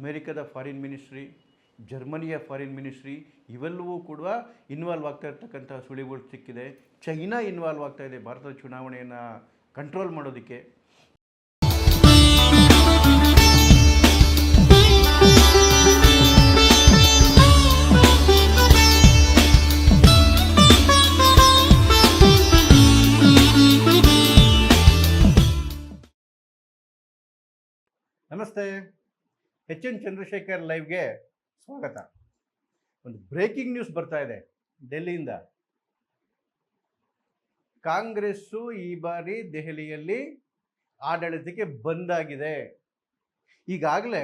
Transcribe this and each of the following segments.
ಅಮೇರಿಕದ foreign ministry ಜರ್ಮನಿಯ foreign ministry ಇವೆಲ್ಲವೂ ಕೂಡ ಇನ್ವಾಲ್ವ್ ಆಗ್ತಾ ಇರ್ತಕ್ಕಂಥ ಸುಳಿವುಗಳು ಸಿಕ್ಕಿದೆ. ಚೈನಾ ಇನ್ವಾಲ್ವ್ ಆಗ್ತಾ ಇದೆ ಭಾರತದ ಚುನಾವಣೆಯನ್ನು ಕಂಟ್ರೋಲ್ ಮಾಡೋದಕ್ಕೆ. ನಮಸ್ತೆ. ಎಚ್ ಎನ್ ಚಂದ್ರಶೇಖರ್ ಲೈವ್ಗೆ ಸ್ವಾಗತ. ಒಂದು ಬ್ರೇಕಿಂಗ್ ನ್ಯೂಸ್ ಬರ್ತಾ ಇದೆ ಡೆಲ್ಲಿಯಿಂದ ಕಾಂಗ್ರೆಸ್ಸು ಈ ಬಾರಿ ದೆಹಲಿಯಲ್ಲಿ ಆಡಳಿತಕ್ಕೆ ಬಂದಾಗಿದೆ. ಈಗಾಗಲೇ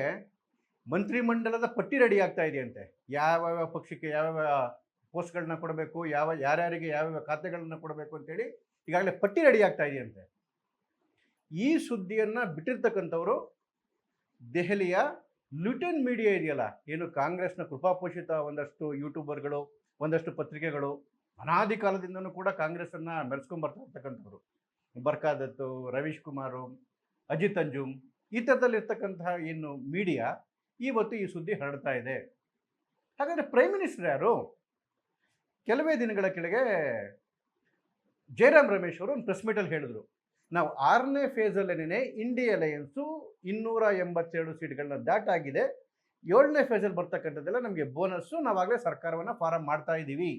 ಮಂತ್ರಿಮಂಡಲದ ಪಟ್ಟಿ ರೆಡಿ ಆಗ್ತಾ ಇದೆಯಂತೆ. ಯಾವ್ಯಾವ ಪಕ್ಷಕ್ಕೆ ಯಾವ್ಯಾವ ಪೋಸ್ಟ್ಗಳನ್ನ ಕೊಡಬೇಕು, ಯಾವ ಯಾರ್ಯಾರಿಗೆ ಯಾವ್ಯಾವ ಖಾತೆಗಳನ್ನ ಕೊಡಬೇಕು ಅಂತೇಳಿ ಈಗಾಗಲೇ ಪಟ್ಟಿ ರೆಡಿ ಆಗ್ತಾ ಇದೆಯಂತೆ. ಈ ಸುದ್ದಿಯನ್ನು ಬಿಟ್ಟಿರ್ತಕ್ಕಂಥವರು ದೆಹಲಿಯ ಲ್ಯೂಟನ್ ಮೀಡಿಯಾ ಇದೆಯಲ್ಲ, ಏನು ಕಾಂಗ್ರೆಸ್ನ ಕೃಪಾಪೋಷಿತ ಒಂದಷ್ಟು ಯೂಟ್ಯೂಬರ್ಗಳು, ಒಂದಷ್ಟು ಪತ್ರಿಕೆಗಳು ಅನಾದಿ ಕಾಲದಿಂದನೂ ಕೂಡ ಕಾಂಗ್ರೆಸ್ಸನ್ನು ಮೆರೆಸ್ಕೊಂಡ್ ಬರ್ತಾ ಇರ್ತಕ್ಕಂಥವ್ರು. ಬರ್ಕಾದತ್ತು, ರವೀಶ್ ಕುಮಾರು, ಅಜಿತ್ ಅಂಜುಮ್, ಈ ಥರದಲ್ಲಿರ್ತಕ್ಕಂತಹ ಏನು ಮೀಡಿಯಾ, ಇವತ್ತು ಈ ಸುದ್ದಿ ಹರಡ್ತಾ ಇದೆ. ಹಾಗಾದರೆ ಪ್ರೈಮ್ ಮಿನಿಸ್ಟರ್ ಯಾರು? ಕೆಲವೇ ದಿನಗಳ ಕೆಳಗೆ ಜಯರಾಮ್ ರಮೇಶ್ ಅವರು ಒಂದು ಪ್ರೆಸ್ ಮೀಟಲ್ಲಿ ಹೇಳಿದ್ರು. ನಾವು ಆರನೇ ಫೇಸಲ್ಲೇನೆ ಇಂಡಿಯಾ ಅಲಯನ್ಸು ಇನ್ನೂರ ಎಂಬತ್ತೆರಡು ಸೀಟ್ಗಳನ್ನ ದಾಟಾಗಿದೆ. ಏಳನೇ ಫೇಸಲ್ಲಿ ಬರ್ತಕ್ಕಂಥದ್ದೆಲ್ಲ ನಮಗೆ ಬೋನಸ್ಸು ನಾವಾಗಲೇ ಸರ್ಕಾರವನ್ನು ಫಾರಂ ಮಾಡ್ತಾ ಇದ್ದೀವಿ.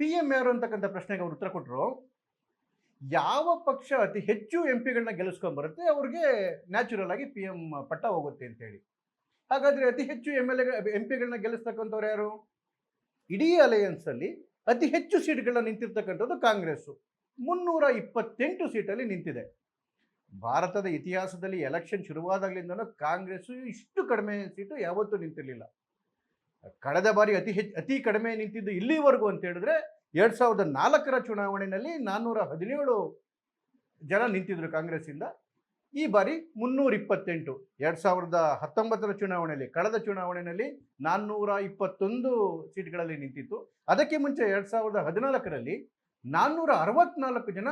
ಪಿ ಎಂ ಯಾರು ಅಂತಕ್ಕಂಥ ಪ್ರಶ್ನೆಗೆ ಅವ್ರು ಉತ್ತರ ಕೊಟ್ಟರು ಯಾವ ಪಕ್ಷ ಅತಿ ಹೆಚ್ಚು ಎಂ ಪಿಗಳನ್ನ ಗೆಲ್ಲಿಸ್ಕೊಂಡ್ಬರುತ್ತೆ ಅವ್ರಿಗೆ ನ್ಯಾಚುರಲ್ ಆಗಿ ಪಿ ಎಂ ಪಟ್ಟ ಹೋಗುತ್ತೆ ಅಂತೇಳಿ ಹಾಗಾದರೆ ಅತಿ ಹೆಚ್ಚು ಎಂ ಎಲ್ ಎ ಎಂ ಪಿಗಳನ್ನ ಗೆಲ್ಲಿಸ್ತಕ್ಕಂಥವ್ರು ಯಾರು? ಇಡೀ ಅಲಯನ್ಸಲ್ಲಿ ಅತಿ ಹೆಚ್ಚು ಸೀಟ್ಗಳನ್ನ ನಿಂತಿರ್ತಕ್ಕಂಥದ್ದು ಕಾಂಗ್ರೆಸ್ಸು. ಮುನ್ನೂರ ಇಪ್ಪತ್ತೆಂಟು ಸೀಟಲ್ಲಿ ನಿಂತಿದೆ. ಭಾರತದ ಇತಿಹಾಸದಲ್ಲಿ ಎಲೆಕ್ಷನ್ ಶುರುವಾದಾಗಲಿಂದನೂ ಕಾಂಗ್ರೆಸ್ಸು ಇಷ್ಟು ಕಡಿಮೆ ಸೀಟು ಯಾವತ್ತೂ ನಿಂತಿರಲಿಲ್ಲ. ಕಳೆದ ಬಾರಿ ಅತಿ ಹೆಚ್ಚು, ಅತಿ ಕಡಿಮೆ ನಿಂತಿದ್ದು ಇಲ್ಲಿವರೆಗೂ ಅಂತ ಹೇಳಿದ್ರೆ ಎರಡು ಸಾವಿರದ ನಾಲ್ಕರ ಚುನಾವಣೆಯಲ್ಲಿ ನಾನ್ನೂರ ಹದಿನೇಳು ಜನ ನಿಂತಿದ್ರು ಕಾಂಗ್ರೆಸ್ಸಿಂದ. ಈ ಬಾರಿ ಮುನ್ನೂರ ಇಪ್ಪತ್ತೆಂಟು ಎರಡು ಸಾವಿರದ ಹತ್ತೊಂಬತ್ತರ ಚುನಾವಣೆಯಲ್ಲಿ, ಕಳೆದ ಚುನಾವಣೆಯಲ್ಲಿ ನಾನ್ನೂರ ಇಪ್ಪತ್ತೊಂದು ಸೀಟ್ಗಳಲ್ಲಿ ನಿಂತಿತ್ತು. ಅದಕ್ಕೆ ಮುಂಚೆ ಎರಡು ಸಾವಿರದ ಹದಿನಾಲ್ಕರಲ್ಲಿ ನಾನ್ನೂರ ಅರವತ್ನಾಲ್ಕು ಜನ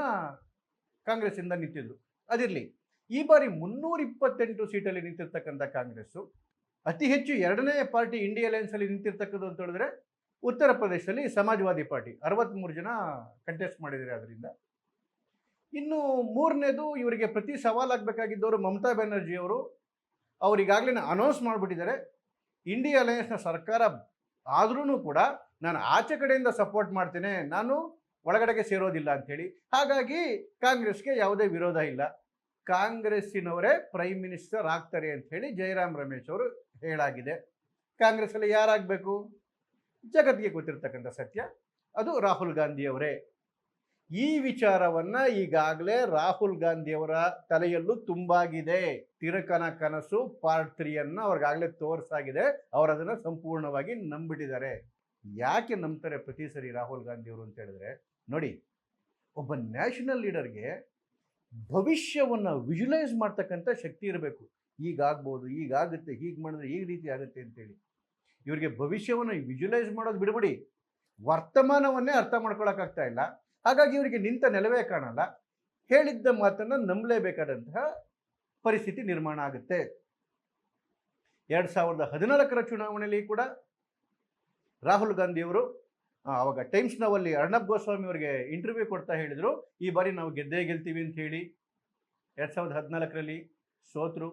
ಕಾಂಗ್ರೆಸ್ಸಿಂದ ನಿಂತಿದ್ರು. ಅದಿರಲಿ, ಈ ಬಾರಿ ಮುನ್ನೂರ ಇಪ್ಪತ್ತೆಂಟು ಸೀಟಲ್ಲಿ ನಿಂತಿರ್ತಕ್ಕಂಥ ಕಾಂಗ್ರೆಸ್ಸು, ಅತಿ ಹೆಚ್ಚು ಎರಡನೇ ಪಾರ್ಟಿ ಇಂಡಿಯಾ ಅಲಯನ್ಸಲ್ಲಿ ನಿಂತಿರ್ತಕ್ಕದ್ದು ಅಂತ ಹೇಳಿದ್ರೆ, ಉತ್ತರ ಪ್ರದೇಶದಲ್ಲಿ ಸಮಾಜವಾದಿ ಪಾರ್ಟಿ. ಅರವತ್ತ್ಮೂರು ಜನ ಕಂಟೆಸ್ಟ್ ಮಾಡಿದ್ದಾರೆ ಅದರಿಂದ ಇನ್ನು ಮೂರನೇದು ಇವರಿಗೆ ಪ್ರತಿ ಸವಾಲಾಗಬೇಕಾಗಿದ್ದವರು ಮಮತಾ ಬ್ಯಾನರ್ಜಿ ಅವರು. ಅವರಿಗಾಗ್ಲೇ ಅನೌನ್ಸ್ ಮಾಡಿಬಿಟ್ಟಿದ್ದಾರೆ. ಇಂಡಿಯಾ ಅಲಯನ್ಸ್ನ ಸರ್ಕಾರ ಆದ್ರೂ ಕೂಡ ನಾನು ಆಚೆ ಕಡೆಯಿಂದ ಸಪೋರ್ಟ್ ಮಾಡ್ತೇನೆ. ನಾನು ಒಳಗಡೆಗೆ ಸೇರೋದಿಲ್ಲ ಅಂಥೇಳಿ. ಹಾಗಾಗಿ ಕಾಂಗ್ರೆಸ್ಗೆ ಯಾವುದೇ ವಿರೋಧ ಇಲ್ಲ. ಕಾಂಗ್ರೆಸ್ಸಿನವರೇ ಪ್ರೈಮ್ ಮಿನಿಸ್ಟರ್ ಆಗ್ತಾರೆ ಅಂತ ಹೇಳಿ ಜಯರಾಮ್ ರಮೇಶ್ ಅವರು ಹೇಳಾಗಿದೆ. ಕಾಂಗ್ರೆಸ್ಸಲ್ಲಿ ಯಾರಾಗಬೇಕು? ಜಗತ್ತಿಗೆ ಗೊತ್ತಿರ್ತಕ್ಕಂಥ ಸತ್ಯ, ಅದು ರಾಹುಲ್ ಗಾಂಧಿಯವರೇ. ಈ ವಿಚಾರವನ್ನ ಈಗಾಗಲೇ ರಾಹುಲ್ ಗಾಂಧಿಯವರ ತಲೆಯಲ್ಲೂ ತುಂಬಾಗಿದೆ. ತಿರಕನ ಕನಸು ಪಾರ್ಟ್ ತ್ರೀಯನ್ನು ಅವ್ರಿಗಾಗಲೇ ತೋರಿಸಾಗಿದೆ. ಅವರದನ್ನು ಸಂಪೂರ್ಣವಾಗಿ ನಂಬಿಟ್ಟಿದ್ದಾರೆ. ಯಾಕೆ ನಂಬ್ತಾರೆ ಪ್ರತಿ ಸರಿ ರಾಹುಲ್ ಗಾಂಧಿಯವರು ಅಂತ ಹೇಳಿದ್ರೆ, ನೋಡಿ, ಒಬ್ಬ ನ್ಯಾಷನಲ್ ಲೀಡರ್ಗೆ ಭವಿಷ್ಯವನ್ನು ವಿಜುಲೈಸ್ ಮಾಡ್ತಕ್ಕಂಥ ಶಕ್ತಿ ಇರಬೇಕು. ಈಗಾಗ್ಬೋದು ಈಗಾಗುತ್ತೆ ಹೀಗೆ ಮಾಡಿದ್ರೆ ಈ ರೀತಿ ಆಗುತ್ತೆ ಅಂತೇಳಿ. ಇವರಿಗೆ ಭವಿಷ್ಯವನ್ನು ವಿಜುಲೈಸ್ ಮಾಡೋದು ಬಿಡಬಿಡಿ. ವರ್ತಮಾನವನ್ನೇ ಅರ್ಥ ಮಾಡ್ಕೊಳಕ್ಕಾಗ್ತಾ ಇಲ್ಲ. ಹಾಗಾಗಿ ಇವರಿಗೆ ನಿಂತ ನೆಲವೇ ಕಾಣಲ್ಲ. ಹೇಳಿದ್ದ ಮಾತನ್ನು ನಂಬಲೇಬೇಕಾದಂತಹ ಪರಿಸ್ಥಿತಿ ನಿರ್ಮಾಣ ಆಗುತ್ತೆ. ಎರಡು ಸಾವಿರದ ಹದಿನಾಲ್ಕರ ಚುನಾವಣೆಯಲ್ಲಿ ಕೂಡ ರಾಹುಲ್ ಗಾಂಧಿಯವರು ಅವಾಗ ಟೈಮ್ಸ್ ನಾವಲ್ಲಿ ಅರ್ಣಬ್ ಗೋಸ್ವಾಮಿ ಅವರಿಗೆ ಇಂಟರ್ವ್ಯೂ ಕೊಡ್ತಾ ಹೇಳಿದರು, ಈ ಬಾರಿ ನಾವು ಗೆದ್ದೇ ಗೆಲ್ತೀವಿ ಅಂತ ಹೇಳಿ. ಎರಡು ಸಾವಿರದ ಹದಿನಾಲ್ಕರಲ್ಲಿ ಸೋತರು.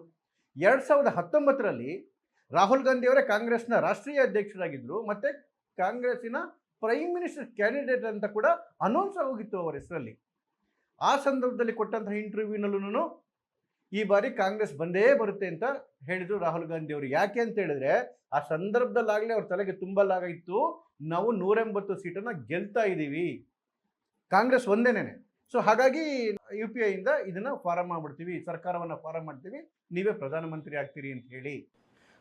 ಎರಡು ಸಾವಿರದ ಹತ್ತೊಂಬತ್ತರಲ್ಲಿ ರಾಹುಲ್ ಗಾಂಧಿಯವರೇ ಕಾಂಗ್ರೆಸ್ನ ರಾಷ್ಟ್ರೀಯ ಅಧ್ಯಕ್ಷರಾಗಿದ್ದರು ಮತ್ತು ಕಾಂಗ್ರೆಸ್ಸಿನ ಪ್ರೈಮ್ ಮಿನಿಸ್ಟರ್ ಕ್ಯಾಂಡಿಡೇಟ್ ಅಂತ ಕೂಡ ಅನೌನ್ಸ್ ಆಗೋಗಿತ್ತು ಅವರ ಹೆಸರಲ್ಲಿ. ಆ ಸಂದರ್ಭದಲ್ಲಿ ಕೊಟ್ಟಂತಹ ಇಂಟರ್ವ್ಯೂನಲ್ಲೂ ಈ ಬಾರಿ ಕಾಂಗ್ರೆಸ್ ಬಂದೇ ಬರುತ್ತೆ ಅಂತ ಹೇಳಿದರು ರಾಹುಲ್ ಗಾಂಧಿ ಅವರು. ಯಾಕೆ ಅಂತ ಹೇಳಿದ್ರೆ ಆ ಸಂದರ್ಭದಲ್ಲಾಗಲೇ ಅವ್ರ ತಲೆಗೆ ತುಂಬಲಾಗಿತ್ತು ನಾವು ನೂರೆಂಬತ್ತು ಸೀಟನ್ನು ಗೆಲ್ತಾ ಇದ್ದೀವಿ. ಕಾಂಗ್ರೆಸ್ ಒಂದೇನೇನೆ. ಸೊ ಹಾಗಾಗಿ ಯು ಪಿ ಐಯಿಂದ ಇದನ್ನು ಫಾರಂ ಮಾಡ್ಬಿಡ್ತೀವಿ. ಸರ್ಕಾರವನ್ನು ಫಾರಂ ಮಾಡ್ತೀವಿ. ನೀವೇ ಪ್ರಧಾನಮಂತ್ರಿ ಆಗ್ತೀರಿ ಅಂತ ಹೇಳಿ.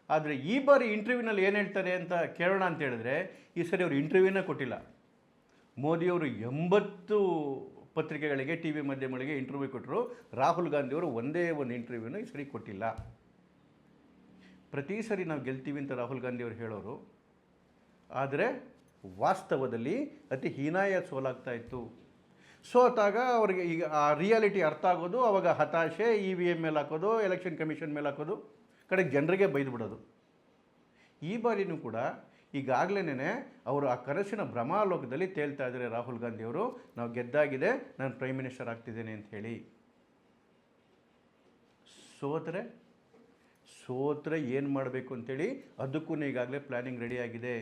ಆದರೆ ಈ ಬಾರಿ ಇಂಟರ್ವ್ಯೂನಲ್ಲಿ ಏನು ಹೇಳ್ತಾರೆ ಅಂತ ಕೇಳೋಣ ಅಂತ ಹೇಳಿದ್ರೆ ಈ ಸರಿ ಅವರು ಇಂಟರ್ವ್ಯೂನ ಕೊಟ್ಟಿಲ್ಲ. ಮೋದಿಯವರು ಎಂಬತ್ತು ಪತ್ರಿಕೆಗಳಿಗೆ ಟಿ ವಿ ಮಾಧ್ಯಮಗಳಿಗೆ ಇಂಟರ್ವ್ಯೂ ಕೊಟ್ಟರು ರಾಹುಲ್ ಗಾಂಧಿಯವರು ಒಂದೇ ಒಂದು ಇಂಟರ್ವ್ಯೂನ ಈ ಸರಿ ಕೊಟ್ಟಿಲ್ಲ. ಪ್ರತಿ ಸರಿ ನಾವು ಗೆಲ್ತೀವಿ ಅಂತ ರಾಹುಲ್ ಗಾಂಧಿಯವರು ಹೇಳೋರು. ಆದರೆ ವಾಸ್ತವದಲ್ಲಿ ಅತಿ ಹೀನಾಯ ಸೋಲಾಗ್ತಾ ಇತ್ತು. ಸೋತಾಗ ಅವ್ರಿಗೆ ಈಗ ಆ ರಿಯಾಲಿಟಿ ಅರ್ಥ ಆಗೋದು, ಅವಾಗ ಹತಾಶೆ ಇ ವಿ ಎಂ ಮೇಲೆ ಹಾಕೋದು ಎಲೆಕ್ಷನ್ ಕಮಿಷನ್ ಮೇಲೆ ಹಾಕೋದು, ಕಡೆಗೆ ಜನರಿಗೆ ಬೈದು ಬಿಡೋದು. ಈ ಬಾರಿನೂ ಕೂಡ ಈಗಾಗಲೇ ಅವರು ಆ ಕನಸಿನ ಭ್ರಮಾಲೋಕದಲ್ಲಿ ತೇಲ್ತಾ ಇದ್ದಾರೆ ರಾಹುಲ್ ಗಾಂಧಿಯವರು. ನಾವು ಗೆದ್ದಾಗಿದೆ, ನಾನು ಪ್ರೈಮ್ ಮಿನಿಸ್ಟರ್ ಆಗ್ತಿದ್ದೇನೆ ಅಂತ ಹೇಳಿ. ಸೋತ್ರೆ? ಸೋತ್ರೆ ಏನು ಮಾಡಬೇಕು ಅಂತೇಳಿ ಅದಕ್ಕೂ ಈಗಾಗಲೇ ಪ್ಲ್ಯಾನಿಂಗ್ ರೆಡಿಯಾಗಿದೆ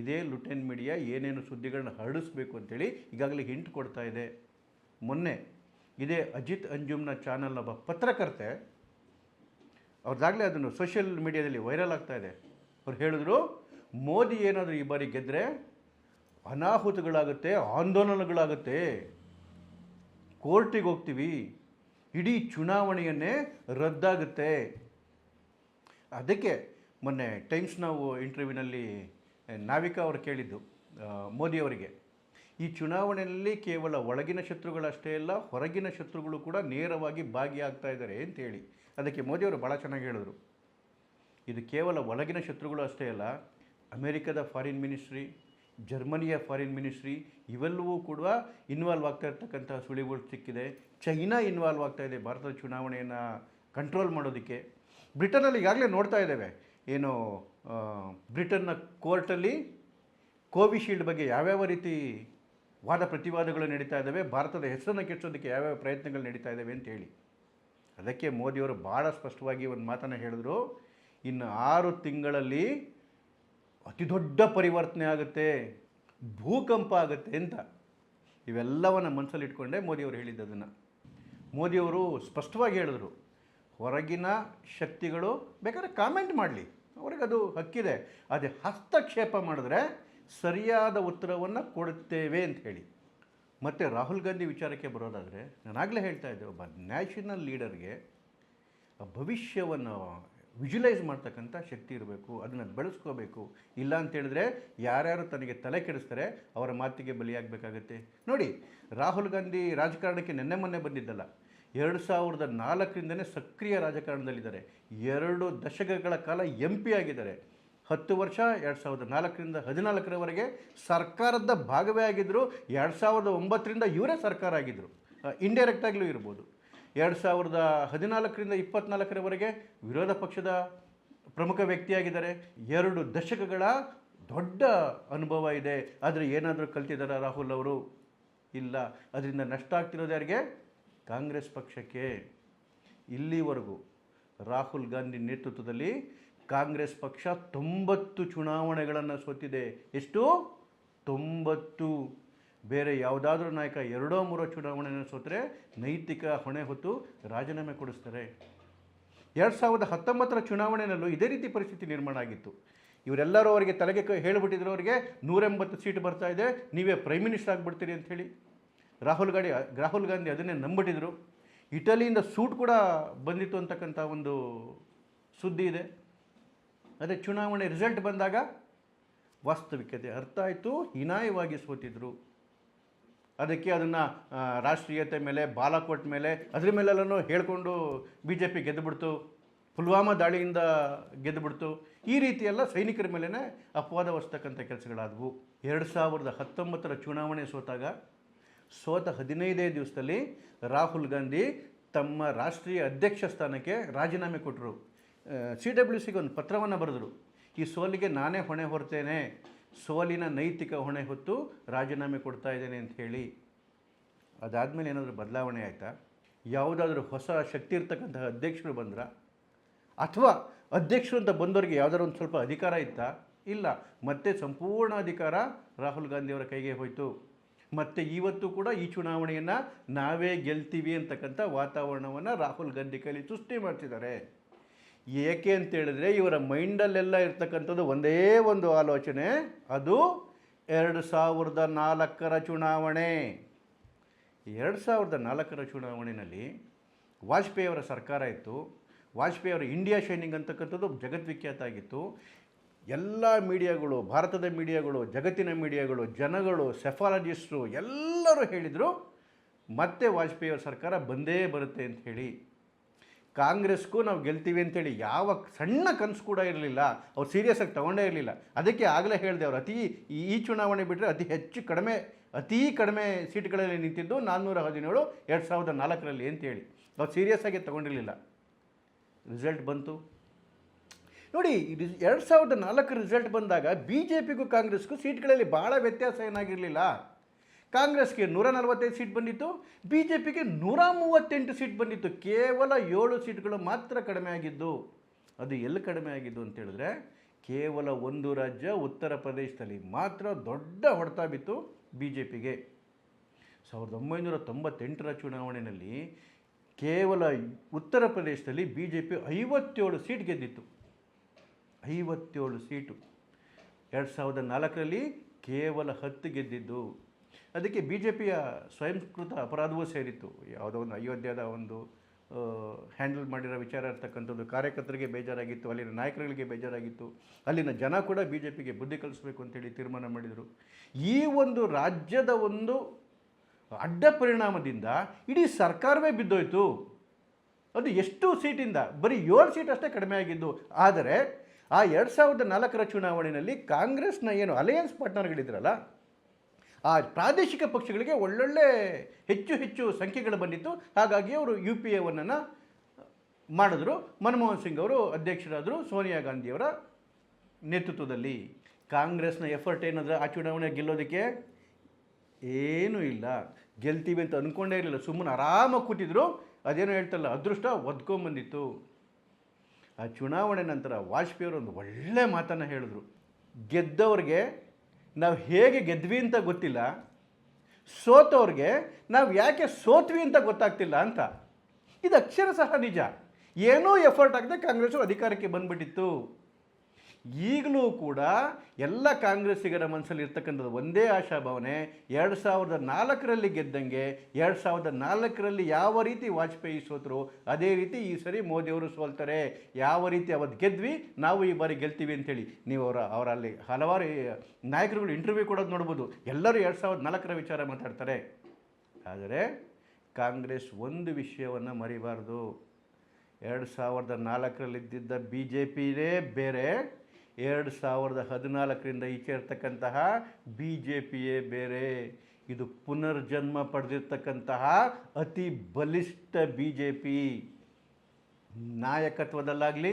ಇದೇ ಲುಟೆನ್ ಮೀಡಿಯಾ ಏನೇನು ಸುದ್ದಿಗಳನ್ನ ಹರಡಿಸ್ಬೇಕು ಅಂತೇಳಿ ಈಗಾಗಲೇ ಹಿಂಟ್ ಕೊಡ್ತಾ ಇದೆ. ಮೊನ್ನೆ ಇದೇ ಅಜಿತ್ ಅಂಜುಮ್ನ ಚಾನಲ್ ಒಬ್ಬ ಪತ್ರಕರ್ತೆ ಅವ್ರದ್ದಾಗಲೇ ಅದನ್ನು ಸೋಷಿಯಲ್ ಮೀಡಿಯಾದಲ್ಲಿ ವೈರಲ್ ಆಗ್ತಾ ಇದೆ. ಅವ್ರು ಹೇಳಿದ್ರು ಮೋದಿ ಏನಾದರೂ ಈ ಬಾರಿ ಗೆದ್ದರೆ ಅನಾಹುತಗಳಾಗುತ್ತೆ, ಆಂದೋಲನಗಳಾಗುತ್ತೆ. ಕೋರ್ಟಿಗೆ ಹೋಗ್ತೀವಿ. ಇಡೀ ಚುನಾವಣೆಯನ್ನೇ ರದ್ದಾಗುತ್ತೆ. ಅದಕ್ಕೆ ಮೊನ್ನೆ ಟೈಮ್ಸ್ ನಾವು ಇಂಟರ್ವ್ಯೂನಲ್ಲಿ ನಾವಿಕಾ ಅವರು ಕೇಳಿದ್ದು ಮೋದಿಯವರಿಗೆ ಈ ಚುನಾವಣೆಯಲ್ಲಿ ಕೇವಲ ಒಳಗಿನ ಶತ್ರುಗಳಷ್ಟೇ ಅಲ್ಲ, ಹೊರಗಿನ ಶತ್ರುಗಳು ಕೂಡ ನೇರವಾಗಿ ಭಾಗಿಯಾಗ್ತಾ ಇದ್ದಾರೆ ಅಂತೇಳಿ ಅದಕ್ಕೆ ಮೋದಿಯವರು ಭಾಳ ಚೆನ್ನಾಗಿ ಹೇಳಿದರು. ಇದು ಕೇವಲ ಒಳಗಿನ ಶತ್ರುಗಳು ಅಷ್ಟೇ ಅಲ್ಲ ಅಮೆರಿಕದ ಫಾರಿನ್ ಮಿನಿಸ್ಟ್ರಿ ಜರ್ಮನಿಯ ಫಾರಿನ್ ಮಿನಿಸ್ಟ್ರಿ ಇವೆಲ್ಲವೂ ಕೂಡ ಇನ್ವಾಲ್ವ್ ಆಗ್ತಾ ಇರ್ತಕ್ಕಂಥ ಸುಳಿವುಗಳು ಸಿಕ್ಕಿದೆ. ಚೈನಾ ಇನ್ವಾಲ್ವ್ ಆಗ್ತಾ ಇದೆ ಭಾರತದ ಚುನಾವಣೆಯನ್ನು ಕಂಟ್ರೋಲ್ ಮಾಡೋದಕ್ಕೆ. ಬ್ರಿಟನಲ್ಲಿ ಈಗಾಗಲೇ ನೋಡ್ತಾ ಇದ್ದೇವೆ, ಏನು ಬ್ರಿಟನ್ನ ಕೋರ್ಟಲ್ಲಿ ಕೋವಿಶೀಲ್ಡ್ ಬಗ್ಗೆ ಯಾವ್ಯಾವ ರೀತಿ ವಾದ ಪ್ರತಿವಾದಗಳು ನಡೀತಾ ಇದ್ದಾವೆ, ಭಾರತದ ಹೆಸರನ್ನು ಕೆಡಿಸೋದಕ್ಕೆ ಯಾವ್ಯಾವ ಪ್ರಯತ್ನಗಳು ನಡೀತಾ ಇದ್ದಾವೆ ಅಂತ ಹೇಳಿ. ಅದಕ್ಕೆ ಮೋದಿಯವರು ಭಾಳ ಸ್ಪಷ್ಟವಾಗಿ ಒಂದು ಮಾತನ್ನು ಹೇಳಿದ್ರು, ಇನ್ನು ಆರು ತಿಂಗಳಲ್ಲಿ ಅತಿ ದೊಡ್ಡ ಪರಿವರ್ತನೆ ಆಗುತ್ತೆ, ಭೂಕಂಪ ಆಗುತ್ತೆ ಅಂತ. ಇವೆಲ್ಲವನ್ನು ಮನಸ್ಸಲ್ಲಿ ಇಟ್ಕೊಂಡೇ ಮೋದಿಯವರು ಹೇಳಿದ್ದದನ್ನು. ಮೋದಿಯವರು ಸ್ಪಷ್ಟವಾಗಿ ಹೇಳಿದ್ರು, ಹೊರಗಿನ ಶಕ್ತಿಗಳು ಬೇಕಾದ್ರೆ ಕಾಮೆಂಟ್ ಮಾಡಲಿ. ಅವ್ರಿಗೆ ಅದು ಹಕ್ಕಿದೆ. ಅದೇ ಹಸ್ತಕ್ಷೇಪ ಮಾಡಿದ್ರೆ ಸರಿಯಾದ ಉತ್ತರವನ್ನು ಕೊಡುತ್ತೇವೆ ಅಂತ ಹೇಳಿ. ಮತ್ತು ರಾಹುಲ್ ಗಾಂಧಿ ವಿಚಾರಕ್ಕೆ ಬರೋದಾದರೆ ನಾನಾಗಲೇ ಹೇಳ್ತಾ ಇದ್ದೆ, ಒಬ್ಬ ನ್ಯಾಷನಲ್ ಲೀಡರ್ಗೆ ಭವಿಷ್ಯವನ್ನು ವಿಜುಲೈಸ್ ಮಾಡ್ತಕ್ಕಂಥ ಶಕ್ತಿ ಇರಬೇಕು, ಅದನ್ನು ಬೆಳೆಸ್ಕೋಬೇಕು. ಇಲ್ಲ ಅಂತೇಳಿದ್ರೆ ಯಾರ್ಯಾರು ತನಗೆ ತಲೆ ಕೆಡಿಸ್ತಾರೆ, ಅವರ ಮಾತಿಗೆ ಬಲಿಯಾಗಬೇಕಾಗತ್ತೆ. ನೋಡಿ, ರಾಹುಲ್ ಗಾಂಧಿ ರಾಜಕಾರಣಕ್ಕೆ ನೆನ್ನೆ ಮೊನ್ನೆ ಬಂದಿದ್ದಲ್ಲ. ಎರಡು ಸಾವಿರದ ನಾಲ್ಕರಿಂದನೇ ಸಕ್ರಿಯ ರಾಜಕಾರಣದಲ್ಲಿದ್ದಾರೆ. ಎರಡು ದಶಕಗಳ ಕಾಲ ಎಂ ಪಿ ಆಗಿದ್ದಾರೆ. ಹತ್ತು ವರ್ಷ, ಎರಡು ಸಾವಿರದ ನಾಲ್ಕರಿಂದ ಹದಿನಾಲ್ಕರವರೆಗೆ ಸರ್ಕಾರದ ಭಾಗವೇ ಆಗಿದ್ದರು ಎರಡು ಸಾವಿರದ ಒಂಬತ್ತರಿಂದ ಇವರೇ ಸರ್ಕಾರ ಆಗಿದ್ದರು ಇಂಡೈರೆಕ್ಟಾಗಲೂ ಇರ್ಬೋದು. ಎರಡು ಸಾವಿರದ ಹದಿನಾಲ್ಕರಿಂದ ಇಪ್ಪತ್ನಾಲ್ಕರವರೆಗೆ ವಿರೋಧ ಪಕ್ಷದ ಪ್ರಮುಖ ವ್ಯಕ್ತಿಯಾಗಿದ್ದಾರೆ. ಎರಡು ದಶಕಗಳ ದೊಡ್ಡ ಅನುಭವ ಇದೆ. ಆದರೆ ಏನಾದರೂ ಕಲ್ತಿದ್ದಾರಾ ರಾಹುಲ್ ಅವರು? ಇಲ್ಲ. ಅದರಿಂದ ನಷ್ಟ ಆಗ್ತಿರೋದು ಯಾರಿಗೆ? ಕಾಂಗ್ರೆಸ್ ಪಕ್ಷಕ್ಕೆ. ಇಲ್ಲಿವರೆಗೂ ರಾಹುಲ್ ಗಾಂಧಿ ನೇತೃತ್ವದಲ್ಲಿ ಕಾಂಗ್ರೆಸ್ ಪಕ್ಷ ತೊಂಬತ್ತು ಚುನಾವಣೆಗಳನ್ನು ಸೋತಿದೆ. ಎಷ್ಟು? ತೊಂಬತ್ತು. ಬೇರೆ ಯಾವುದಾದ್ರೂ ನಾಯಕ ಎರಡೋ ಮೂರೋ ಚುನಾವಣೆಯನ್ನು ಸೋತರೆ ನೈತಿಕ ಹೊಣೆ ಹೊತ್ತು ರಾಜೀನಾಮೆ ಕೊಡಿಸ್ತಾರೆ. ಎರಡು ಸಾವಿರದ ಹತ್ತೊಂಬತ್ತರ ಚುನಾವಣೆಯಲ್ಲೂ ಇದೇ ರೀತಿ ಪರಿಸ್ಥಿತಿ ನಿರ್ಮಾಣ ಆಗಿತ್ತು. ಇವರೆಲ್ಲರೂ ಅವರಿಗೆ ತಲೆಗೆ ಹೇಳಿಬಿಟ್ಟಿದ್ರು ಅವರಿಗೆ, ನೂರೆಂಬತ್ತು ಸೀಟ್ ಬರ್ತಾ ಇದೆ, ನೀವೇ ಪ್ರೈಮ್ ಮಿನಿಸ್ಟರ್ ಆಗಿಬಿಡ್ತೀರಿ ಅಂಥೇಳಿ ರಾಹುಲ್ ಗಾಂಧಿ ರಾಹುಲ್ ಗಾಂಧಿ ಅದನ್ನೇ ನಂಬಿಟ್ಟಿದ್ರು. ಇಟಲಿಯಿಂದ ಸೂಟ್ ಕೂಡ ಬಂದಿತ್ತು ಅಂತಕ್ಕಂಥ ಒಂದು ಸುದ್ದಿ ಇದೆ. ಅದೇ ಚುನಾವಣೆ ರಿಸಲ್ಟ್ ಬಂದಾಗ ವಾಸ್ತವಿಕತೆ ಅರ್ಥ ಆಯಿತು, ಹೀನಾಯವಾಗಿ ಸೋತಿದ್ರು. ಅದಕ್ಕೆ ಅದನ್ನು ರಾಷ್ಟ್ರೀಯತೆ ಮೇಲೆ, ಬಾಲಾಕೋಟ್ ಮೇಲೆ, ಅದ್ರ ಮೇಲೆಲ್ಲನೂ ಹೇಳಿಕೊಂಡು ಬಿ ಜೆ ಪಿ ಗೆದ್ದುಬಿಡ್ತು, ಪುಲ್ವಾಮಾ ದಾಳಿಯಿಂದ ಗೆದ್ದುಬಿಡ್ತು. ಈ ರೀತಿಯೆಲ್ಲ ಸೈನಿಕರ ಮೇಲೇ ಅಪವಾದ ಹೊಸ್ತಕ್ಕಂಥ ಕೆಲಸಗಳಾದವು. ಎರಡು ಸಾವಿರದ ಹತ್ತೊಂಬತ್ತರ ಚುನಾವಣೆ ಸೋತಾಗ, ಸೋತ ಹದಿನೈದೇ ದಿವಸದಲ್ಲಿ ರಾಹುಲ್ ಗಾಂಧಿ ತಮ್ಮ ರಾಷ್ಟ್ರೀಯ ಅಧ್ಯಕ್ಷ ಸ್ಥಾನಕ್ಕೆ ರಾಜೀನಾಮೆ ಕೊಟ್ಟರು ಸಿ ಡಬ್ಲ್ಯೂ ಸಿಗೆ ಒಂದು ಪತ್ರವನ್ನು ಬರೆದರು. ಈ ಸೋಲಿಗೆ ನಾನೇ ಹೊಣೆ ಹೊರ್ತೇನೆ. ಸೋಲಿನ ನೈತಿಕ ಹೊಣೆ ಹೊತ್ತು ರಾಜೀನಾಮೆ ಕೊಡ್ತಾ ಇದ್ದೇನೆ ಅಂತ ಹೇಳಿ, ಅದಾದಮೇಲೆ ಏನಾದರೂ ಬದಲಾವಣೆ ಆಯಿತಾ? ಯಾವುದಾದ್ರೂ ಹೊಸ ಶಕ್ತಿ ಇರ್ತಕ್ಕಂತಹ ಅಧ್ಯಕ್ಷರು ಬಂದ್ರ? ಅಥವಾ ಅಧ್ಯಕ್ಷರು ಅಂತ ಬಂದವರಿಗೆ ಯಾವುದಾದ್ರು ಒಂದು ಸ್ವಲ್ಪ ಅಧಿಕಾರ ಇತ್ತಾ? ಇಲ್ಲ, ಮತ್ತೆ ಸಂಪೂರ್ಣ ಅಧಿಕಾರ ರಾಹುಲ್ ಗಾಂಧಿಯವರ ಕೈಗೆ ಹೋಯಿತು. ಮತ್ತು ಇವತ್ತು ಕೂಡ ಈ ಚುನಾವಣೆಯನ್ನು ನಾವೇ ಗೆಲ್ತೀವಿ ಅಂತಕ್ಕಂಥ ವಾತಾವರಣವನ್ನು ರಾಹುಲ್ ಗಾಂಧಿ ಕೈಲಿ ಸೃಷ್ಟಿ ಮಾಡ್ತಿದ್ದಾರೆ. ಏಕೆ ಅಂತೇಳಿದರೆ ಇವರ ಮೈಂಡಲ್ಲೆಲ್ಲ ಇರ್ತಕ್ಕಂಥದ್ದು ಒಂದೇ ಒಂದು ಆಲೋಚನೆ. ಅದು ಎರಡು ಸಾವಿರದ ನಾಲ್ಕರ ಚುನಾವಣೆ. ಎರಡು ಸಾವಿರದ ನಾಲ್ಕರ ಚುನಾವಣೆಯಲ್ಲಿ ವಾಜಪೇಯಿ ಅವರ ಸರ್ಕಾರ ಇತ್ತು. ವಾಜಪೇಯಿ ಅವರ ಇಂಡಿಯಾ ಶೈನಿಂಗ್ ಅಂತಕ್ಕಂಥದ್ದು ಜಗದ್ವಿಖ್ಯಾತ ಆಗಿತ್ತು. ಎಲ್ಲ ಮೀಡಿಯಾಗಳು, ಭಾರತದ ಮೀಡಿಯಾಗಳು, ಜಗತ್ತಿನ ಮೀಡಿಯಾಗಳು, ಜನಗಳು ಸೆಫಾಲಜಿಸ್ಟ್ರು ಎಲ್ಲರೂ ಹೇಳಿದರು ಮತ್ತೆ ವಾಜಪೇಯಿ ಅವರ ಸರ್ಕಾರ ಬಂದೇ ಬರುತ್ತೆ ಅಂತ ಹೇಳಿ. ಕಾಂಗ್ರೆಸ್ಗೂ ನಾವು ಗೆಲ್ತೀವಿ ಅಂತೇಳಿ ಯಾವ ಸಣ್ಣ ಕನಸು ಕೂಡ ಇರಲಿಲ್ಲ, ಅವ್ರು ಸೀರಿಯಸ್ ಆಗಿ ತಗೊಂಡೇ ಇರಲಿಲ್ಲ. ಅದಕ್ಕೆ ಆಗಲೇ ಹೇಳಿದೆ ಅವರು, ಅತಿ ಈ- ಚುನಾವಣೆ ಬಿಟ್ಟರೆ ಅತಿ ಹೆಚ್ಚು ಕಡಿಮೆ, ಅತೀ ಕಡಿಮೆ ಸೀಟ್ಗಳಲ್ಲಿ ನಿಂತಿದ್ದು ನಾನ್ನೂರ ಹದಿನೇಳು, ಎರಡು ಸಾವಿರದ ನಾಲ್ಕರಲ್ಲಿ ಅಂತೇಳಿ. ಅವ್ರು ಸೀರಿಯಸ್ ಆಗಿ ತಗೊಂಡಿರಲಿಲ್ಲ. ರಿಸಲ್ಟ್ ಬಂತು. ನೋಡಿ ಎರಡು ಸಾವಿರದ ನಾಲ್ಕು ರಿಸಲ್ಟ್ ಬಂದಾಗ ಬಿ ಜೆ ಪಿಗೂ ಕಾಂಗ್ರೆಸ್ಗೂ ಸೀಟ್ಗಳಲ್ಲಿ ಭಾಳ ವ್ಯತ್ಯಾಸ ಏನಾಗಿರಲಿಲ್ಲ. ಕಾಂಗ್ರೆಸ್ಗೆ ನೂರ ನಲವತ್ತೈದು ಸೀಟ್ ಬಂದಿತ್ತು ಬಿ ಜೆ ಪಿಗೆ ನೂರ ಮೂವತ್ತೆಂಟು ಸೀಟ್ ಬಂದಿತ್ತು. ಕೇವಲ ಏಳು ಸೀಟ್ಗಳು ಮಾತ್ರ ಕಡಿಮೆ ಆಗಿದ್ದು, ಅದು ಎಲ್ಲಿ ಕಡಿಮೆ ಆಗಿದ್ದು ಅಂತೇಳಿದ್ರೆ ಕೇವಲ ಒಂದು ರಾಜ್ಯ, ಉತ್ತರ ಪ್ರದೇಶದಲ್ಲಿ ಮಾತ್ರ ದೊಡ್ಡ ಹೊಡೆತ ಬಿತ್ತು ಬಿ ಜೆ ಪಿಗೆ ಸಾವಿರದ ಒಂಬೈನೂರ ತೊಂಬತ್ತೆಂಟರ ಚುನಾವಣೆಯಲ್ಲಿ ಕೇವಲ ಉತ್ತರ ಪ್ರದೇಶದಲ್ಲಿ ಬಿ ಜೆ ಪಿ ಐವತ್ತೇಳು ಸೀಟ್ ಗೆದ್ದಿತ್ತು. ಐವತ್ತೇಳು ಸೀಟು. ಎರಡು ಸಾವಿರದ ನಾಲ್ಕರಲ್ಲಿ ಕೇವಲ ಹತ್ತು ಗೆದ್ದಿದ್ದು. ಅದಕ್ಕೆ ಬಿ ಜೆ ಪಿಯ ಸ್ವಯಂಕೃತ ಅಪರಾಧವೂ ಸೇರಿತ್ತು. ಯಾವುದೋ ಒಂದು ಅಯೋಧ್ಯದ ಒಂದು ಹ್ಯಾಂಡಲ್ ಮಾಡಿರೋ ವಿಚಾರ ಇರ್ತಕ್ಕಂಥದ್ದು ಕಾರ್ಯಕರ್ತರಿಗೆ ಬೇಜಾರಾಗಿತ್ತು, ಅಲ್ಲಿನ ನಾಯಕರುಗಳಿಗೆ ಬೇಜಾರಾಗಿತ್ತು. ಅಲ್ಲಿನ ಜನ ಕೂಡ ಬಿ ಜೆ ಪಿಗೆ ಬುದ್ಧಿ ಕಲಿಸ್ಬೇಕು ಅಂತೇಳಿ ತೀರ್ಮಾನ ಮಾಡಿದರು. ಈ ಒಂದು ರಾಜ್ಯದ ಒಂದು ಅಡ್ಡ ಪರಿಣಾಮದಿಂದ ಇಡೀ ಸರ್ಕಾರವೇ ಬಿದ್ದೋಯ್ತು. ಅದು ಎಷ್ಟು ಸೀಟಿಂದ, ಬರೀ ಏಳು ಸೀಟ್ ಅಷ್ಟೇ ಕಡಿಮೆ ಆಗಿದ್ದು. ಆದರೆ, ಆ ಎರಡು ಸಾವಿರದ ನಾಲ್ಕರ ಚುನಾವಣೆಯಲ್ಲಿ ಕಾಂಗ್ರೆಸ್ನ ಏನು ಅಲಯನ್ಸ್ ಪಾರ್ಟ್ನರ್ಗಳಿದ್ರಲ್ಲ ಆ ಪ್ರಾದೇಶಿಕ ಪಕ್ಷಗಳಿಗೆ ಒಳ್ಳೊಳ್ಳೆ ಹೆಚ್ಚು ಹೆಚ್ಚು ಸಂಖ್ಯೆಗಳು ಬಂದಿತ್ತು. ಹಾಗಾಗಿ ಅವರು ಯು ಪಿ ಎವನ್ನು ಮಾಡಿದ್ರು. ಮನಮೋಹನ್ ಸಿಂಗ್ ಅವರು ಅಧ್ಯಕ್ಷರಾದರು. ಸೋನಿಯಾ ಗಾಂಧಿಯವರ ನೇತೃತ್ವದಲ್ಲಿ. ಕಾಂಗ್ರೆಸ್ನ ಎಫರ್ಟ್ ಏನಂದರೆ ಆ ಚುನಾವಣೆ ಗೆಲ್ಲೋದಕ್ಕೆ? ಏನೂ ಇಲ್ಲ. ಗೆಲ್ತೀವಿ ಅಂತ ಅಂದ್ಕೊಂಡೇ ಇರಲಿಲ್ಲ. ಸುಮ್ಮನೆ ಆರಾಮಾಗಿ ಕೂತಿದ್ರು. ಅದೇನೋ ಹೇಳ್ತಲ್ಲ, ಅದೃಷ್ಟ ಒದ್ಕೊಂಬಂದಿತ್ತು ಆ ಚುನಾವಣೆ ನಂತರ ವಾಜಪೇಯಿ ಅವರು ಒಂದು ಒಳ್ಳೆ ಮಾತನ್ನು ಹೇಳಿದ್ರು. ಗೆದ್ದವ್ರಿಗೆ ನಾವು ಹೇಗೆ ಗೆದ್ವಿ ಅಂತ ಗೊತ್ತಿಲ್ಲ. ಸೋತವ್ರಿಗೆ ನಾವು ಯಾಕೆ ಸೋತ್ವಿ ಅಂತ ಗೊತ್ತಾಗ್ತಿಲ್ಲ ಅಂತ. ಇದು ಅಕ್ಷರ ಸಹ ನಿಜ. ಏನೂ ಎಫರ್ಟ್ ಆಗದೆ ಕಾಂಗ್ರೆಸ್ ಅಧಿಕಾರಕ್ಕೆ ಬಂದ್ಬಿಟ್ಟಿತ್ತು. ಈಗಲೂ ಕೂಡ ಎಲ್ಲ ಕಾಂಗ್ರೆಸ್ಸಿಗರ ಮನಸ್ಸಲ್ಲಿ ಇರ್ತಕ್ಕಂಥದ್ದು ಒಂದೇ ಆಶಾಭಾವನೆ. ಎರಡು ಸಾವಿರದ ನಾಲ್ಕರಲ್ಲಿ ಗೆದ್ದಂಗೆ, ಎರಡು ಸಾವಿರದ ನಾಲ್ಕರಲ್ಲಿ ಯಾವ ರೀತಿ ವಾಜಪೇಯಿ ಸೋತರು, ಅದೇ ರೀತಿ ಈ ಸರಿ ಮೋದಿಯವರು ಸೋಲ್ತಾರೆ. ಯಾವ ರೀತಿ ಅವತ್ತು ಗೆದ್ವಿ, ನಾವು ಈ ಬಾರಿ ಗೆಲ್ತೀವಿ ಅಂತೇಳಿ ನೀವು ಅವರ, ಅವರಲ್ಲಿ ಹಲವಾರು ನಾಯಕರುಗಳು ಇಂಟರ್ವ್ಯೂ ಕೊಡೋದು ನೋಡ್ಬೋದು. ಎಲ್ಲರೂ ಎರಡು ಸಾವಿರದ ನಾಲ್ಕರ ವಿಚಾರ ಮಾತಾಡ್ತಾರೆ. ಆದರೆ ಕಾಂಗ್ರೆಸ್ ಒಂದು ವಿಷಯವನ್ನು ಮರಿಬಾರ್ದು. ಎರಡು ಸಾವಿರದ ನಾಲ್ಕರಲ್ಲಿದ್ದ ಬಿ ಜೆ ಪಿನೇ ಬೇರೆ. ಎರಡು ಸಾವಿರದ ಹದಿನಾಲ್ಕರಿಂದ ಈಚೆ ಇರ್ತಕ್ಕಂತಹ ಬಿ ಜೆ ಪಿಯೇ ಬೇರೆ. ಇದು ಪುನರ್ಜನ್ಮ ಪಡೆದಿರ್ತಕ್ಕಂತಹ ಅತಿ ಬಲಿಷ್ಠ ಬಿ ಜೆ ಪಿ ನಾಯಕತ್ವದಲ್ಲಾಗಲಿ,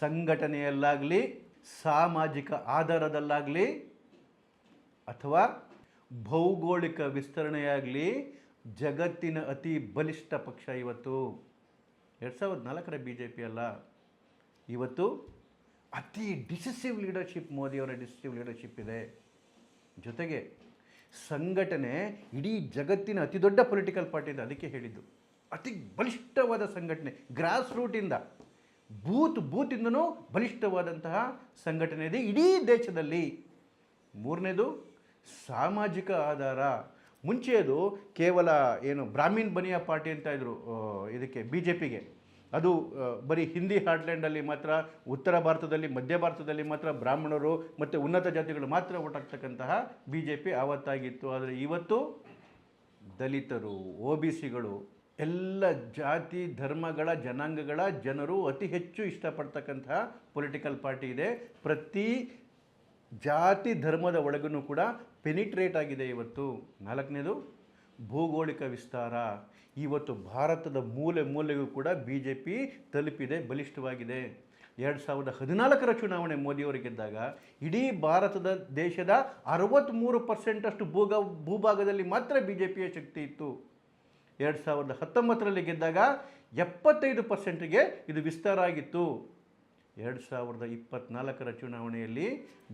ಸಂಘಟನೆಯಲ್ಲಾಗಲಿ, ಸಾಮಾಜಿಕ ಆಧಾರದಲ್ಲಾಗಲಿ, ಅಥವಾ ಭೌಗೋಳಿಕ ವಿಸ್ತರಣೆಯಾಗಲಿ ಜಗತ್ತಿನ ಅತಿ ಬಲಿಷ್ಠ ಪಕ್ಷ ಇವತ್ತು. ಎರಡು ಸಾವಿರದ ನಾಲ್ಕರ ಬಿ ಜೆ ಪಿ ಅಲ್ಲ. ಇವತ್ತು ಅತಿ ಡಿಸಿಸಿವ್ ಲೀಡರ್ಶಿಪ್ ಮೋದಿಯವರ ಡಿಸಿಸಿವ್ ಲೀಡರ್ಶಿಪ್ ಇದೆ. ಜೊತೆಗೆ ಸಂಘಟನೆ ಇಡೀ ಜಗತ್ತಿನ ಅತಿ ದೊಡ್ಡ ಪೊಲಿಟಿಕಲ್ ಪಾರ್ಟಿ ಇದೆ ಅದಕ್ಕೆ ಹೇಳಿದ್ದು. ಅತಿ ಬಲಿಷ್ಠವಾದ ಸಂಘಟನೆ ಗ್ರಾಸ್ ರೂಟಿಂದ ಬೂತ್ ಬೂತಿಂದನೂ ಬಲಿಷ್ಠವಾದಂತಹ ಸಂಘಟನೆ ಇದೆ ಇಡೀ ದೇಶದಲ್ಲಿ. ಮೂರನೇದು ಸಾಮಾಜಿಕ ಆಧಾರ. ಮುಂಚೆಯದು ಕೇವಲ ಏನು ಬ್ರಾಹ್ಮೀಣ್ ಬನಿಯಾ ಪಾರ್ಟಿ ಅಂತ ಇದ್ರು ಇದಕ್ಕೆ ಬಿ ಜೆ ಪಿಗೆ ಅದು ಬರೀ ಹಿಂದಿ ಹಾರ್ಟ್ಲ್ಯಾಂಡಲ್ಲಿ ಮಾತ್ರ, ಉತ್ತರ ಭಾರತದಲ್ಲಿ, ಮಧ್ಯ ಭಾರತದಲ್ಲಿ ಮಾತ್ರ ಬ್ರಾಹ್ಮಣರು ಮತ್ತು ಉನ್ನತ ಜಾತಿಗಳು ಮಾತ್ರ ಓಟಾಗ್ತಕ್ಕಂತಹ ಬಿ ಜೆ ಪಿ ಆವತ್ತಾಗಿತ್ತು. ಆದರೆ ಇವತ್ತು ದಲಿತರು, ಒ ಬಿ ಸಿಗಳು ಎಲ್ಲ ಜಾತಿ, ಧರ್ಮಗಳ, ಜನಾಂಗಗಳ ಜನರು ಅತಿ ಹೆಚ್ಚು ಇಷ್ಟಪಡ್ತಕ್ಕಂತಹ ಪೊಲಿಟಿಕಲ್ ಪಾರ್ಟಿ ಇದೆ. ಪ್ರತಿ ಜಾತಿ ಧರ್ಮದ ಒಳಗೂ ಕೂಡ ಪೆನಿಟ್ರೇಟ್ ಆಗಿದೆ ಇವತ್ತು. ನಾಲ್ಕನೇದು ಭೌಗೋಳಿಕ ವಿಸ್ತಾರ. ಇವತ್ತು ಭಾರತದ ಮೂಲೆ ಮೂಲೆಗೂ ಕೂಡ ಬಿ ಜೆ ಪಿ ತಲುಪಿದೆ, ಬಲಿಷ್ಠವಾಗಿದೆ. ಎರಡು ಸಾವಿರದ ಹದಿನಾಲ್ಕರ ಚುನಾವಣೆ ಮೋದಿಯವರು ಗೆದ್ದಾಗ ಇಡೀ ಭಾರತದ ದೇಶದ ಅರವತ್ತ್ಮೂರು ಪರ್ಸೆಂಟಷ್ಟು ಭೂಗ, ಭೂಭಾಗದಲ್ಲಿ ಮಾತ್ರ ಬಿ ಜೆ ಪಿಯ ಶಕ್ತಿ ಇತ್ತು. ಎರಡು ಸಾವಿರದ ಹತ್ತೊಂಬತ್ತರಲ್ಲಿ ಗೆದ್ದಾಗ ಎಪ್ಪತ್ತೈದು ಪರ್ಸೆಂಟಿಗೆ ಇದು ವಿಸ್ತಾರ ಆಗಿತ್ತು. ಎರಡು ಸಾವಿರದ ಇಪ್ಪತ್ತ್ನಾಲ್ಕರ ಚುನಾವಣೆಯಲ್ಲಿ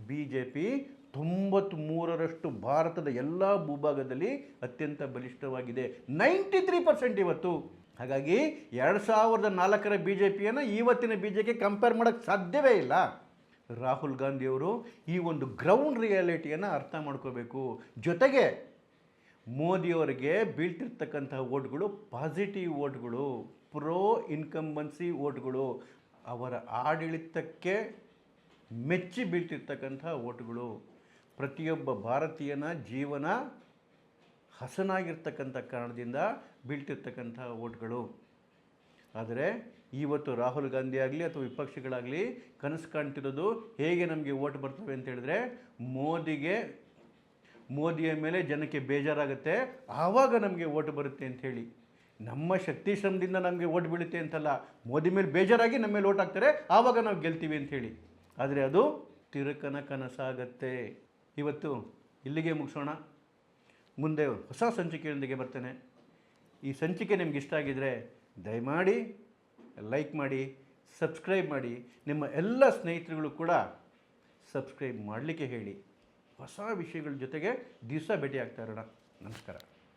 ಬಿ ಜೆ ಪಿ ತೊಂಬತ್ತ್ಮೂರರಷ್ಟು ಭಾರತದ ಎಲ್ಲ ಭೂಭಾಗದಲ್ಲಿ ಅತ್ಯಂತ ಬಲಿಷ್ಠವಾಗಿದೆ. ನೈಂಟಿ ತ್ರೀ ಪರ್ಸೆಂಟ್ ಇವತ್ತು. ಹಾಗಾಗಿ ಎರಡು ಸಾವಿರದ ನಾಲ್ಕರ ಬಿ ಜೆ ಪಿಯನ್ನು ಇವತ್ತಿನ ಬಿ ಜೆ ಪಿ ಕಂಪೇರ್ ಮಾಡೋಕ್ಕೆ ಸಾಧ್ಯವೇ ಇಲ್ಲ. ರಾಹುಲ್ ಗಾಂಧಿಯವರು ಈ ಒಂದು ಗ್ರೌಂಡ್ ರಿಯಾಲಿಟಿಯನ್ನು ಅರ್ಥ ಮಾಡ್ಕೋಬೇಕು. ಜೊತೆಗೆ ಮೋದಿಯವರಿಗೆ ಬೀಳ್ತಿರ್ತಕ್ಕಂತಹ ಓಟ್ಗಳು ಪಾಸಿಟಿವ್ ಓಟ್ಗಳು ಪ್ರೋ ಇನ್ಕಂಬನ್ಸಿ ಓಟ್ಗಳು ಅವರ ಆಡಳಿತಕ್ಕೆ ಮೆಚ್ಚಿ ಬೀಳ್ತಿರ್ತಕ್ಕಂಥ ಓಟ್ಗಳು ಪ್ರತಿಯೊಬ್ಬ ಭಾರತೀಯನ ಜೀವನ ಹಸನಾಗಿರ್ತಕ್ಕಂಥ ಕಾರಣದಿಂದ ಬೀಳ್ತಿರ್ತಕ್ಕಂಥ ಓಟ್ಗಳು. ಆದರೆ ಇವತ್ತು ರಾಹುಲ್ ಗಾಂಧಿ ಆಗಲಿ ಅಥವಾ ವಿಪಕ್ಷಗಳಾಗಲಿ ಕನಸು ಕಾಣ್ತಿರೋದು ಹೇಗೆ ನಮಗೆ ಓಟ್ ಬರ್ತವೆ ಅಂತ ಹೇಳಿದ್ರೆ ಮೋದಿಗೆ, ಮೋದಿಯ ಮೇಲೆ ಜನಕ್ಕೆ ಬೇಜಾರಾಗುತ್ತೆ, ಆವಾಗ ನಮಗೆ ಓಟ್ ಬರುತ್ತೆ ಅಂತ ಹೇಳಿ. ನಮ್ಮ ಶಕ್ತಿ ಶ್ರಮದಿಂದ ನಮಗೆ ಓಟ್ ಬೀಳುತ್ತೆ ಅಂತಲ್ಲ, ಮೋದಿ ಮೇಲೆ ಬೇಜಾರಾಗಿ ನಮ್ಮ ಮೇಲೆ ಓಟ್ ಹಾಕ್ತಾರೆ, ಆವಾಗ ನಾವು ಗೆಲ್ತೀವಿ ಅಂತ ಹೇಳಿ. ಆದರೆ ಅದು ತಿರುಕನ ಕನಸಾಗತ್ತೆ. ಇವತ್ತು ಇಲ್ಲಿಗೆ ಮುಗಿಸೋಣ. ಮುಂದೆ ಹೊಸ ಸಂಚಿಕೆಯೊಂದಿಗೆ ಬರ್ತೇನೆ. ಈ ಸಂಚಿಕೆ ನಿಮ್ಗೆ ಇಷ್ಟ ಆಗಿದರೆ ದಯಮಾಡಿ ಲೈಕ್ ಮಾಡಿ, ಸಬ್ಸ್ಕ್ರೈಬ್ ಮಾಡಿ. ನಿಮ್ಮ ಎಲ್ಲ ಸ್ನೇಹಿತರುಗಳು ಕೂಡ ಸಬ್ಸ್ಕ್ರೈಬ್ ಮಾಡಲಿಕ್ಕೆ ಹೇಳಿ. ಹೊಸ ವಿಷಯಗಳ ಜೊತೆಗೆ ದಿವಸ ಭೇಟಿ ಆಗ್ತಾ ಇರೋಣ. ನಮಸ್ಕಾರ.